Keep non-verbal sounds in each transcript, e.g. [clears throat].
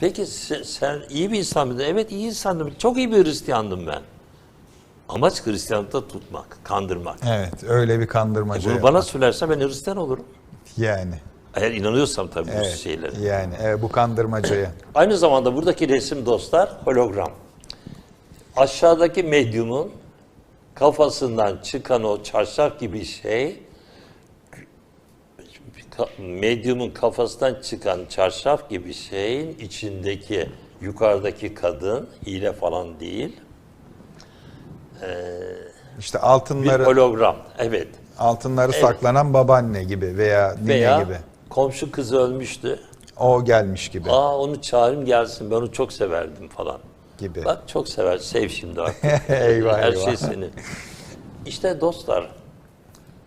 Peki sen, sen iyi bir insan mıydın? Evet iyi insandım. Çok iyi bir Hristiyandım ben. Amaç Hristiyanlıkta tutmak, kandırmak. Evet, öyle bir kandırmaca. Bunu yapmak. bana söylersen ben Hristiyan olurum. Yani, Eğer inanıyorsam tabii bu evet, şeylere. yani evet, bu kandırmacaya. [clears throat] Aynı zamanda buradaki resim dostlar hologram. Aşağıdaki medyumun kafasından çıkan o çarşaf gibi şey medyumun kafasından çıkan çarşaf gibi şeyin içindeki yukarıdaki kadın hile falan değil. İşte Bir altınları hologram. Evet. altınları saklanan babaanne gibi veya nine Veya gibi. komşu kız ölmüştü. O gelmiş gibi. Aa onu çağırayım gelsin ben onu çok severdim falan. Gibi. Bak çok sever, sev şimdi artık. [laughs] Eyvah, Her eyvah. şey senin. İşte dostlar,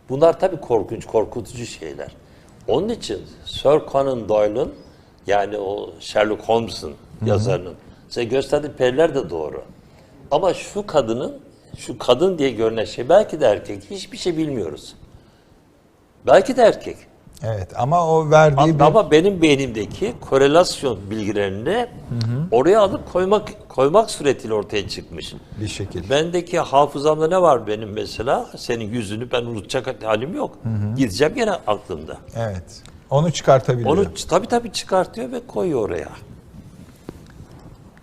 bunlar tabii korkunç, korkutucu şeyler. Onun için Sir Conan Doyle'ın yani o Sherlock Holmes'ın yazarının size gösterdiği periler de doğru. Ama şu kadının, şu kadın diye görünen şey belki de erkek, hiçbir şey bilmiyoruz. Belki de erkek. Evet ama o verdiği bir Ama benim beynimdeki korelasyon bilgilerini oraya alıp koymak koymak suretiyle ortaya çıkmış. bir şekilde. Bendeki hafızamda ne var benim mesela? Senin yüzünü ben unutacak halim yok. Gideceğim gene aklımda. Evet. Onu çıkartabiliyor. Onu tabii tabii çıkartıyor ve koyuyor oraya.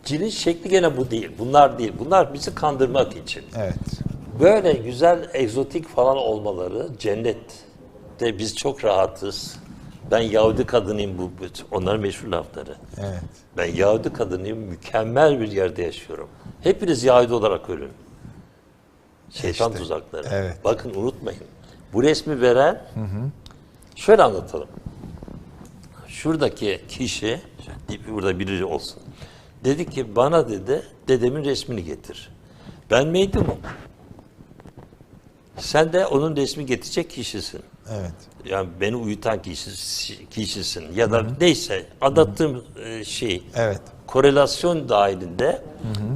Cilin şekli gene bu değil. Bunlar değil. Bunlar bizi kandırmak için. Evet. Böyle güzel, egzotik falan olmaları cennette biz çok rahatız. Ben Yahudi kadınıyım bu, onların meşhur lafları. Evet. Ben Yahudi kadınıyım, mükemmel bir yerde yaşıyorum. Hepiniz Yahudi olarak ölün. Şeytan İşte, tuzakları. evet. Bakın unutmayın. Bu resmi veren, şöyle anlatalım. Şuradaki kişi, burada biri olsun. Dedi ki bana dedi dedemin resmini getir. Ben meydumum. Sen de onun resmi getirecek kişisin. Evet. Yani beni uyutan kişi, kişisin ya da neyse anlattığım e, şey Evet. korelasyon dahilinde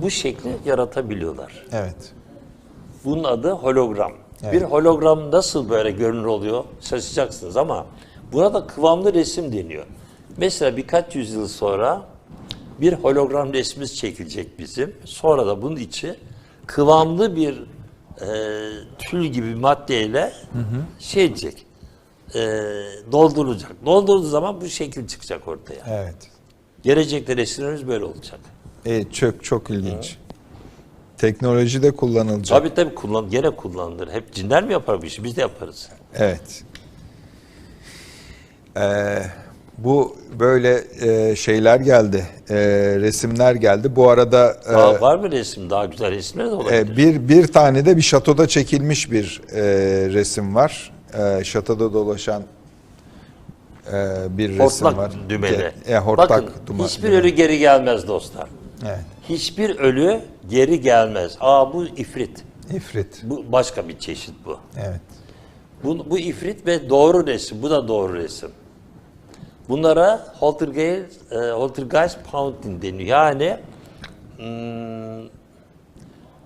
bu şekli yaratabiliyorlar. Evet. Bunun adı hologram. Bir hologram nasıl böyle görünür oluyor şaşacaksınız ama buna da kıvamlı resim deniyor. Mesela birkaç yüzyıl sonra bir hologram resmimiz çekilecek bizim. Sonra da bunun içi kıvamlı bir e, tül gibi maddeyle şey edecek. E, doldurulacak. Doldurulduğu zaman bu şekil çıkacak ortaya. Evet. Gelecekte resimlerimiz böyle olacak. Evet, çok çok ilginç. Teknoloji de kullanılacak. Tabii tabii kullan, gene kullanılır. Hep cinler mi yapar bu işi? Biz de yaparız. Evet. Ee, bu böyle e, şeyler geldi, e, resimler geldi. Bu arada e, Daha var mı resim? Daha güzel resimler de olabilir. e, bir bir tane de bir şatoda çekilmiş bir e, resim var. E, şatoda dolaşan e, bir resim hortlak var. dümeni. E, hortlak Bakın duma- hiçbir dümeni. ölü geri gelmez dostlar. Evet. Hiçbir ölü geri gelmez. Aa bu ifrit. İfrit. Bu başka bir çeşit bu. Evet. Bu, bu ifrit ve doğru resim. Bu da doğru resim. Bunlara Holtergeist, e, Holtergeist Fountain deniyor. Yani hmm,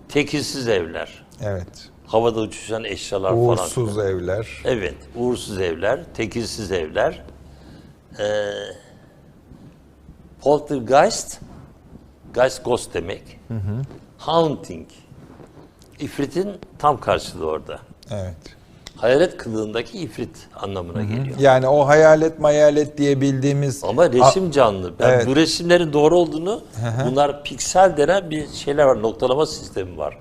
tekilsiz evler. Evet. Havada uçuşan eşyalar falan. Uğursuz evler. Evet, uğursuz evler, tekilsiz evler. Ee, poltergeist, geist ghost demek. Haunting. İfritin tam karşılığı orada. Evet. Hayalet kılığındaki ifrit anlamına geliyor. Yani o hayalet mayalet diye bildiğimiz Ama resim canlı. Ben Evet. bu resimlerin doğru olduğunu, bunlar piksel denen bir şeyler var, noktalama sistemi var.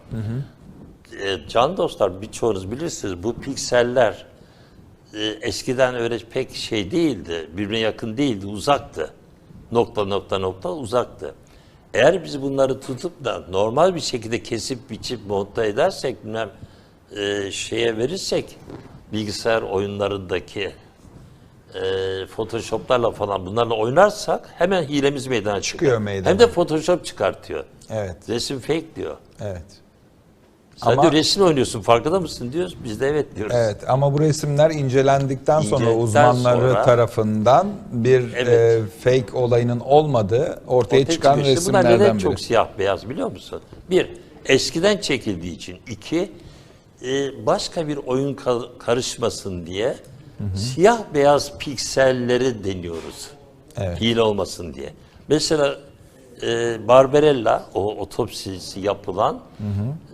Ee, can dostlar birçoğunuz bilirsiniz bu pikseller e, eskiden öyle pek şey değildi, birbirine yakın değildi, uzaktı. Nokta nokta nokta uzaktı. Eğer biz bunları tutup da normal bir şekilde kesip biçip monta edersek, bilmem e, şeye verirsek, bilgisayar oyunlarındaki e, Photoshop'larla falan bunlarla oynarsak hemen hilemiz meydana çıkıyor. Çıkıyor meydana. Hem de Photoshop çıkartıyor. Evet. Resim fake diyor. Evet. Sen Ama- diyor resim oynuyorsun farkında mısın diyoruz. Biz de evet diyoruz. Evet ama bu resimler incelendikten sonra İnceledikten uzmanları sonra- tarafından bir Evet. e, fake olayının olmadığı ortaya, Ortaya çıkan çıkıyor. İşte Bunlar neden resimlerden biri. çok siyah beyaz biliyor musun? Bir, eskiden çekildiği için. iki e, başka bir oyun ka- karışmasın diye siyah beyaz pikselleri deniyoruz. Evet. Hile olmasın diye. Mesela e, Barbarella, o otopsisi yapılan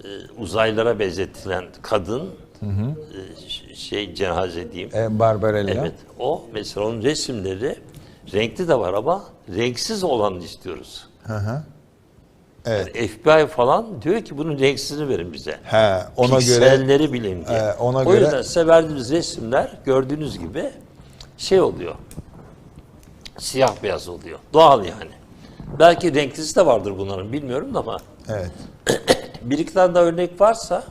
e, uzaylılara benzetilen kadın e, ş- şey cenaze diyeyim. E, Barbarella. Evet. O mesela onun resimleri renkli de var ama renksiz olanı istiyoruz. Hı hı. Evet. Yani FBI falan diyor ki bunun renksizini verin bize. He, ona göre Pikselleri bilin diye. Ee, ona o göre- yüzden size verdiğimiz resimler gördüğünüz gibi şey oluyor. Siyah beyaz oluyor. Doğal yani. Belki renklisi de vardır bunların bilmiyorum da ama evet. [coughs] bir iki tane daha örnek varsa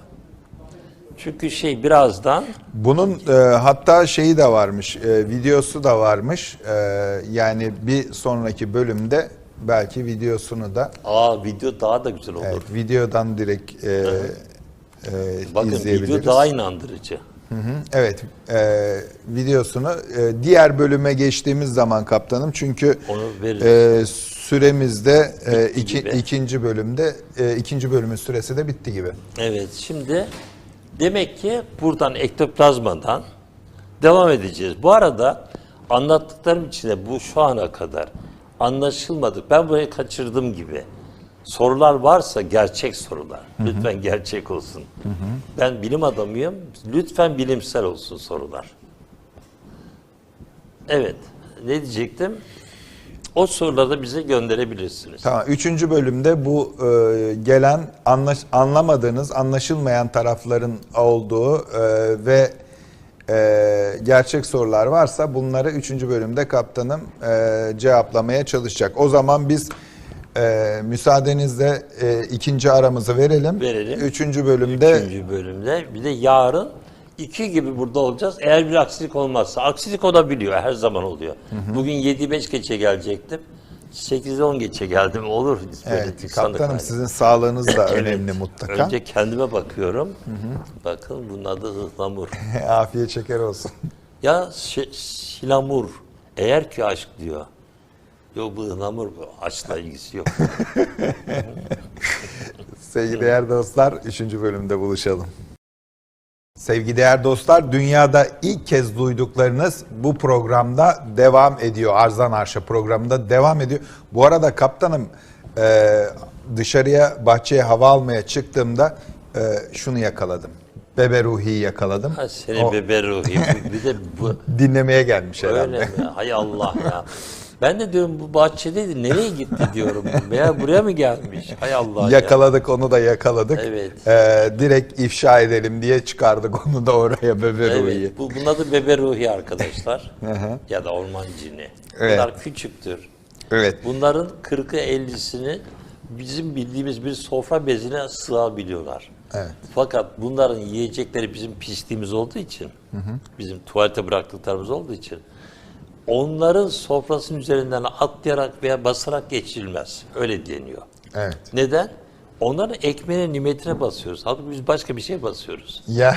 çünkü şey birazdan Bunun e, hatta şeyi de varmış, e, videosu da varmış. E, yani bir sonraki bölümde belki videosunu da aa video daha da güzel olur. evet, videodan direkt e, e, Bakın izleyebiliriz. video daha inandırıcı. Hı hı, Evet, e, videosunu e, diğer bölüme geçtiğimiz zaman kaptanım çünkü Onu veririz. e, süremizde e, Bitti iki, gibi. ikinci bölümde e, ikinci bölümün süresi de bitti gibi. Evet şimdi demek ki buradan ektoplazmadan devam edeceğiz. Bu arada anlattıklarım içinde bu şu ana kadar anlaşılmadık. Ben burayı kaçırdım gibi. Sorular varsa gerçek sorular. Lütfen gerçek olsun. Ben bilim adamıyım. Lütfen bilimsel olsun sorular. Evet. Ne diyecektim? O soruları da bize gönderebilirsiniz. Tamam. Üçüncü bölümde bu e, gelen anlaş, anlamadığınız, anlaşılmayan tarafların olduğu e, ve e, gerçek sorular varsa bunları üçüncü bölümde kaptanım e, cevaplamaya çalışacak. O zaman biz e, müsaadenizle e, ikinci aramızı verelim. Verelim. Üçüncü bölümde Üçüncü bölümde. Bir de yarın iki gibi burada olacağız. Eğer bir aksilik olmazsa. Aksilik olabiliyor. Her zaman oluyor. Bugün 7-5 geçe gelecektim. 8'e 10 geçe geldim. Olur. Böyle evet, kaptanım sizin sağlığınız da Evet. önemli mutlaka. Önce kendime bakıyorum. Bakın bunun adı ıhlamur. [laughs] Afiyet şeker olsun. ya şilamur. Eğer ki aşk diyor. Yok bu ıhlamur bu. Aşkla ilgisi yok. [laughs] Sevgili değer dostlar, 3. bölümde buluşalım. Sevgili değer dostlar, dünyada ilk kez duyduklarınız bu programda devam ediyor. Arzan Arşa programında devam ediyor. Bu arada kaptanım e, dışarıya bahçeye hava almaya çıktığımda e, şunu yakaladım. Bebe Ruhi'yi yakaladım. Ha, seni O bebe ruhi. Bir de bu [laughs] dinlemeye gelmiş herhalde. Öyle mi? Hay Allah ya. [laughs] Ben de diyorum bu bahçedeydi. Nereye gitti [laughs] diyorum. Veya buraya mı gelmiş? Hay Allah ya. Yakaladık onu da yakaladık. Evet. E, direkt ifşa edelim diye çıkardık onu da oraya Bebe Ruhi'yi. Evet. Bu, bunun adı bebe ruhi arkadaşlar. [laughs] ya da orman cini. Evet. Bunlar küçüktür. Evet. Bunların 40'ı 50'sini bizim bildiğimiz bir sofra bezine sığabiliyorlar. Evet. Fakat bunların yiyecekleri bizim pisliğimiz olduğu için, bizim tuvalete bıraktıklarımız olduğu için onların sofrasının üzerinden atlayarak veya basarak geçirilmez. Öyle deniyor. Evet. Neden? Onların ekmeğine nimetine basıyoruz. Halbuki biz başka bir şey basıyoruz. Ya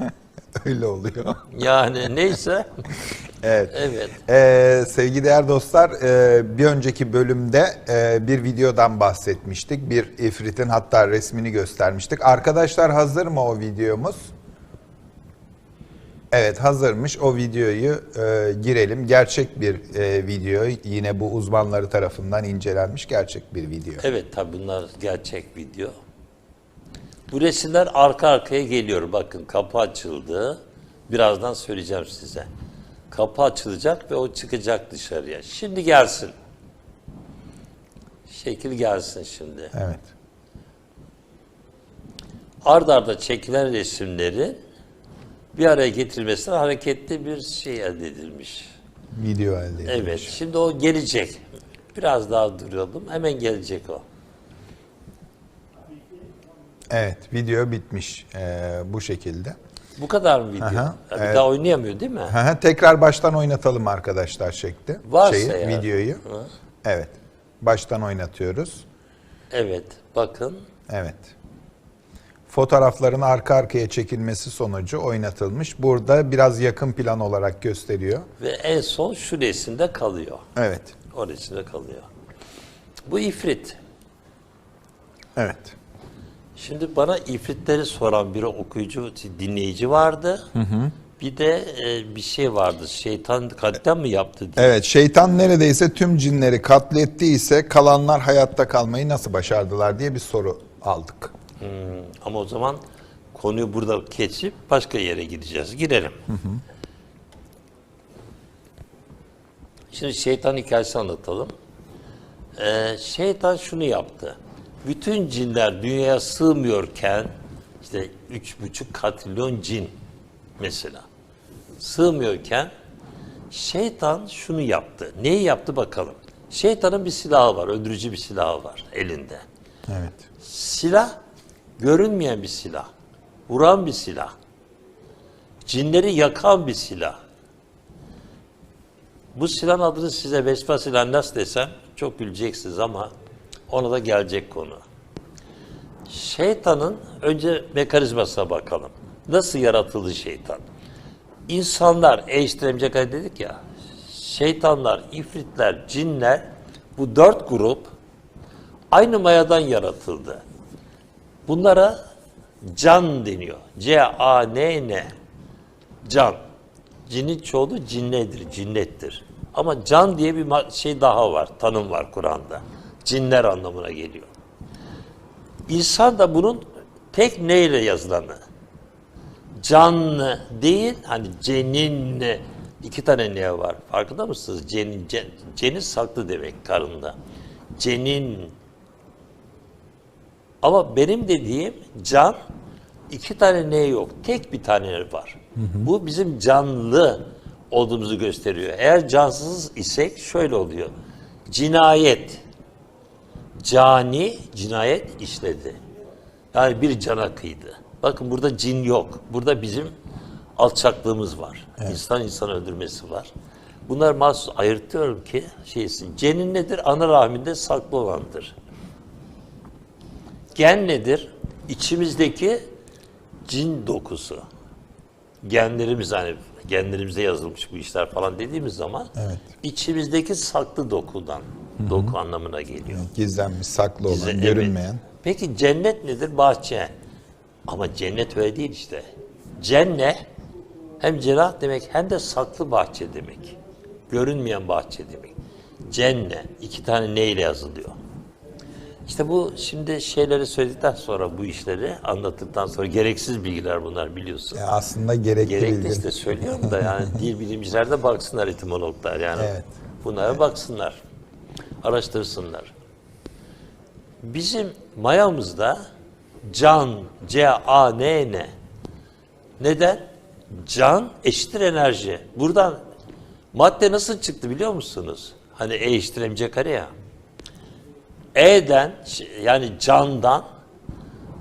[laughs] öyle oluyor. Yani neyse. [laughs] Evet. Evet. Ee, sevgili değer dostlar, e, bir önceki bölümde e, bir videodan bahsetmiştik. Bir ifritin hatta resmini göstermiştik. Arkadaşlar hazır mı o videomuz? Evet hazırmış. O videoyu e, girelim. Gerçek bir e, video. Yine bu uzmanları tarafından incelenmiş gerçek bir video. Evet tabi bunlar gerçek video. Bu resimler arka arkaya geliyor. Bakın kapı açıldı. Birazdan söyleyeceğim size. Kapı açılacak ve o çıkacak dışarıya. Şimdi gelsin. Şekil gelsin şimdi. Evet. Ard arda çekilen resimlerin bir araya getirilmesiyle hareketli bir şey elde edilmiş. Video elde edilmiş. Evet, şimdi o gelecek. Biraz daha duralım. Hemen gelecek o. Evet, video bitmiş e, bu şekilde. Bu kadar mı video? Aha, bir evet. daha oynayamıyor değil mi? Hı, Tekrar baştan oynatalım arkadaşlar şekli. Varsa Şeyi, eğer. videoyu. Hı. Evet. Baştan oynatıyoruz. Evet, bakın. Evet. Fotoğrafların arka arkaya çekilmesi sonucu oynatılmış. Burada biraz yakın plan olarak gösteriyor. Ve en son şu resimde kalıyor. Evet. O resimde kalıyor. Bu ifrit. Evet. Şimdi bana ifritleri soran bir okuyucu, dinleyici vardı. Bir de e, bir şey vardı. Şeytan kalpten mi yaptı diye. Evet, şeytan neredeyse tüm cinleri katlettiyse kalanlar hayatta kalmayı nasıl başardılar diye bir soru aldık. Ama o zaman konuyu burada kesip başka yere gideceğiz. Girelim. Şimdi şeytan hikayesi anlatalım. Ee, şeytan şunu yaptı. Bütün cinler dünyaya sığmıyorken işte üç buçuk katrilyon cin mesela sığmıyorken şeytan şunu yaptı. Neyi yaptı bakalım. Şeytanın bir silahı var, öldürücü bir silahı var elinde. Evet. Silah görünmeyen bir silah. Vuran bir silah. Cinleri yakan bir silah. Bu silahın adını size Vespasil Nas desem çok güleceksiniz ama ona da gelecek konu. Şeytanın önce mekanizmasına bakalım. Nasıl yaratıldı şeytan? İnsanlar, eştremce dedik ya, şeytanlar, ifritler, cinler bu dört grup aynı mayadan yaratıldı. Bunlara can deniyor. C-A-N-N. Can. Cinin çoğulu cinnedir, cinnettir. Ama can diye bir şey daha var, tanım var Kur'an'da. Cinler anlamına geliyor. İnsan da bunun tek neyle yazılanı. Canlı değil, hani ceninle iki tane ne var? Farkında mısınız? Cenin, cen, cenin saklı demek karında. Cenin ama benim dediğim can iki tane ne yok. Tek bir tane var. Bu bizim canlı olduğumuzu gösteriyor. Eğer cansız isek şöyle oluyor. Cinayet. Cani cinayet işledi. Yani bir cana kıydı. Bakın burada cin yok. Burada bizim alçaklığımız var. İnsan insan öldürmesi var. Bunlar mahsus ayırtıyorum ki şeysin. Cenin nedir? Ana rahminde saklı olandır. Gen nedir? İçimizdeki cin dokusu. Genlerimiz hani genlerimizde yazılmış bu işler falan dediğimiz zaman Evet. içimizdeki saklı dokudan doku anlamına geliyor. Gizlenmiş, saklı olan, evet. görünmeyen. Peki cennet nedir? Bahçe. Ama cennet öyle değil işte. Cennet hem cenah demek hem de saklı bahçe demek. Görünmeyen bahçe demek. Cennet iki tane neyle yazılıyor. İşte bu şimdi şeyleri söyledikten sonra bu işleri anlattıktan sonra gereksiz bilgiler bunlar biliyorsun. Ya aslında gerekli Gerekli bilgi. işte söylüyorum da yani [laughs] dil bilimciler de baksınlar etimologlar yani. Evet. Bunlara baksınlar. Araştırsınlar. Bizim mayamızda can, C-A-N-N. Neden? Can eşittir enerji. Buradan madde nasıl çıktı biliyor musunuz? Hani E eşittir mc kare ya. E'den yani candan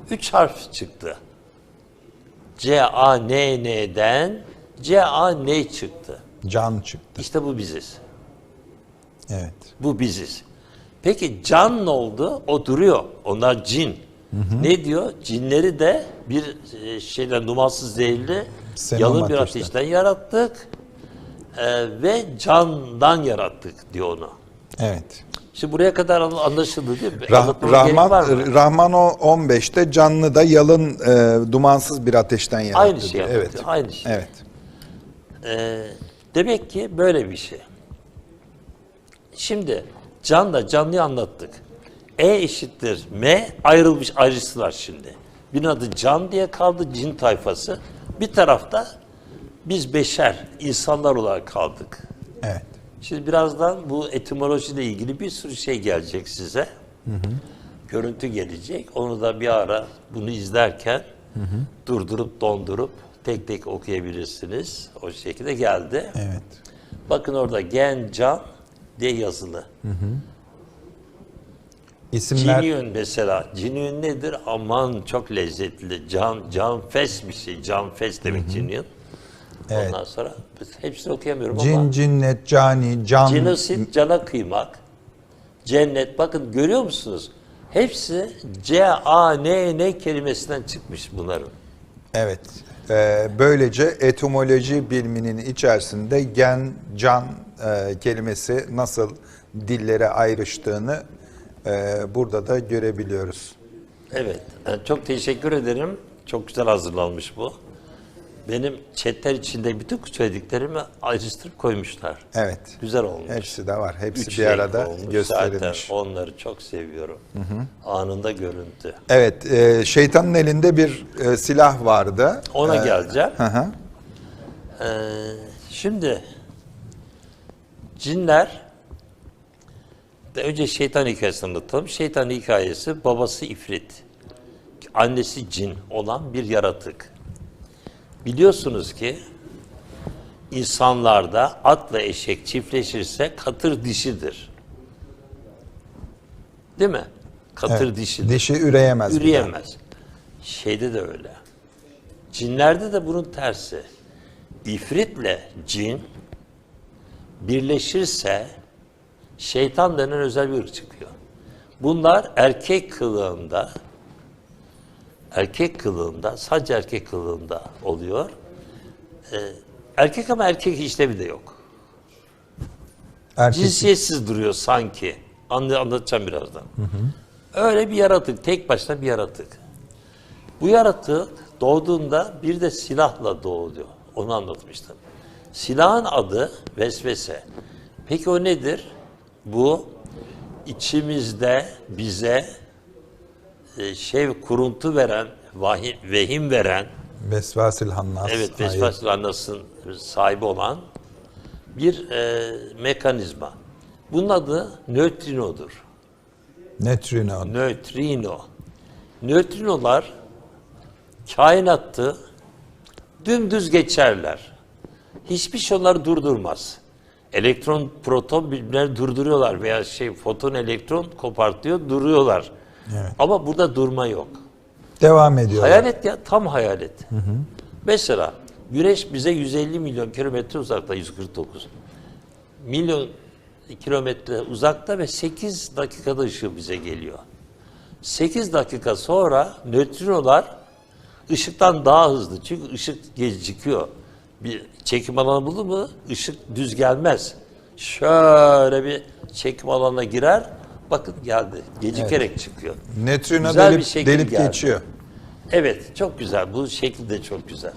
üç harf çıktı. C-A-N-N'den C-A-N çıktı. Can çıktı. İşte bu biziz. Evet. Bu biziz. Peki can ne oldu? O duruyor. Onlar cin. Ne diyor? Cinleri de bir e, şeyden dumansız zehirli Serum yalın bir ateşten. ateşten yarattık. E, ve candan yarattık diyor onu. Evet. Şimdi buraya kadar an- anlaşıldı değil mi? Rah- Rahman? Rahman o 15'te canlı da yalın e, dumansız bir ateşten yarattı. Aynı şey anlatıyor, Evet. aynı şey. Evet. Ee, demek ki böyle bir şey. Şimdi can da canlıyı anlattık. E eşittir M ayrılmış ayrıştılar şimdi. Bir adı can diye kaldı cin tayfası. Bir tarafta biz beşer insanlar olarak kaldık. Evet. Şimdi birazdan bu etimolojiyle ilgili bir sürü şey gelecek size. Görüntü gelecek. Onu da bir ara bunu izlerken durdurup dondurup tek tek okuyabilirsiniz. O şekilde geldi. Evet. Bakın orada gen can diye yazılı. İsimler Ciniyün mesela. Ciniyün nedir? Aman çok lezzetli. Can, can fes bir şey. Can fes demek ciniyün. Evet. Ondan sonra hepsini okuyamıyorum ama. cin, cinnet, cani, can. Cinosit cana kıymak. Cennet bakın görüyor musunuz? Hepsi C-A-N-N kelimesinden çıkmış bunların. Evet. Ee, böylece etimoloji biliminin içerisinde gen, can e, kelimesi nasıl dillere ayrıştığını e, burada da görebiliyoruz. Evet. e, Çok teşekkür ederim. Çok güzel hazırlanmış bu. Benim chatler içinde bütün söylediklerimi ayrıştırıp koymuşlar. Evet. Güzel olmuş. Hepsi de var. Hepsi Üç bir arada olmuş. gösterilmiş. Zaten onları çok seviyorum. Anında görüntü. Evet, e, şeytanın elinde bir e, silah vardı. Ona E, geleceğim. Hı hı. Ee, şimdi cinler de önce şeytan hikayesini anlatalım. Şeytan hikayesi babası ifrit, annesi cin olan bir yaratık. Biliyorsunuz ki insanlarda atla eşek çiftleşirse katır dişidir. Değil mi? Katır Evet, dişidir. Dişi üreyemez. Üreyemez. Şeyde de öyle. Cinlerde de bunun tersi. İfritle cin birleşirse şeytan denen özel bir ırk çıkıyor. Bunlar erkek kılığında erkek kılığında sadece erkek kılığında oluyor. Ee, erkek ama erkek işlevi de yok. Erkek- Cinsiyetsiz duruyor sanki. Anla, anlatacağım birazdan. Öyle bir yaratık, tek başına bir yaratık. Bu yaratık doğduğunda bir de silahla doğuyor. Onu anlatmıştım. Silahın adı vesvese. Peki o nedir? Bu içimizde bize şey kuruntu veren, vahim, vehim veren, Vesvasil Hannas. Evet, ayet. Vespasil Annas'ın sahibi olan bir e, mekanizma. Bunun adı nötrinodur. Neutrino. Nötrino. Nötrinolar kainattı dümdüz geçerler. Hiçbir şey onları durdurmaz. Elektron, proton birbirlerini durduruyorlar veya şey foton, elektron kopartıyor, duruyorlar. Evet. Ama burada durma yok. Devam ediyor. Hayal et ya, tam hayal et. Mesela Güneş bize 150 milyon kilometre uzakta, 149. Milyon kilometre uzakta ve 8 dakikada ışığı bize geliyor. 8 dakika sonra nötrinolar ışıktan daha hızlı. Çünkü ışık gecikiyor. Bir çekim alanı buldu mu ışık düz gelmez. Şöyle bir çekim alanına girer. Bakın geldi. Gecikerek çıkıyor. Neutrino Güzel bir delip, şekil delip geldi. geçiyor. Evet, çok güzel. Bu şekil de çok güzel.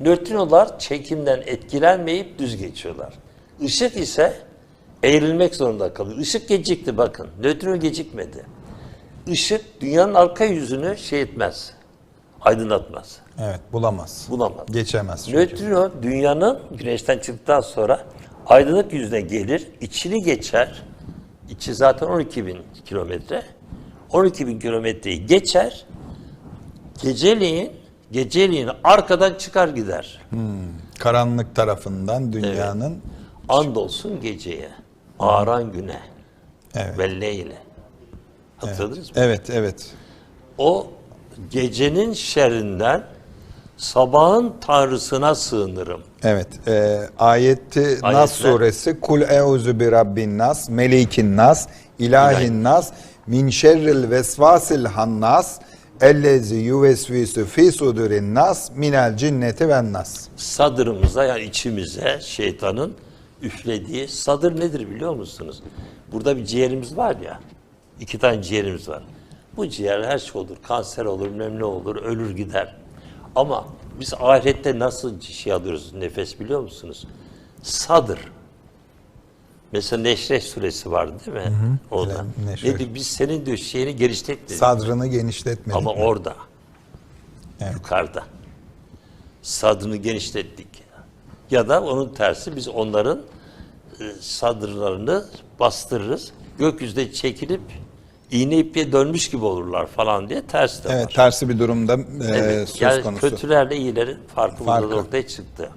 Nötrinolar çekimden etkilenmeyip düz geçiyorlar. Işık ise eğrilmek zorunda kalıyor. Işık gecikti bakın. Nötrino gecikmedi. Işık dünyanın arka yüzünü şey etmez. Aydınlatmaz. Evet, bulamaz. Bulamaz. Geçemez çünkü. Nötrino dünyanın güneşten çıktıktan sonra aydınlık yüzüne gelir, içini geçer. İçi zaten 12 bin kilometre. 12 bin kilometreyi geçer. Geceliğin, geceliğin arkadan çıkar gider. Karanlık tarafından dünyanın Andolsun geceye, ağaran güne evet. ve leyle. Hatırladınız mı? Evet, evet. O gecenin şerrinden sabahın tanrısına sığınırım. Evet, e, ayeti Nas Ayetler. suresi Kul euzu bi rabbin nas, melikin nas, ilahin nas, min şerril vesvasil hannas, ellezi yuvesvisu fi sudurin nas, minel cinneti ven nas. sadrımıza yani içimize şeytanın üflediği sadır nedir biliyor musunuz? Burada bir ciğerimiz var ya. iki tane ciğerimiz var. Bu ciğer her şey olur. Kanser olur, memle olur, ölür gider. Ama biz ahirette nasıl şey alıyoruz nefes biliyor musunuz? Sadır. Mesela Neşreh suresi var değil mi? Orada. Ele- Neşreh. Ne diyor? Biz senin diyor şeyini genişletmedik. Sadrını genişletmedik. Ama mi? orada. Evet. Yukarıda. Sadrını genişlettik. Ya da onun tersi biz onların e, sadrlarını bastırırız. Gökyüzünde çekilip iğne ipliğe dönmüş gibi olurlar falan diye ters de Evet, var. tersi bir durumda e, Evet, söz yani konusu. kötülerle iyilerin farkı, burada Farkı. da ortaya çıktı.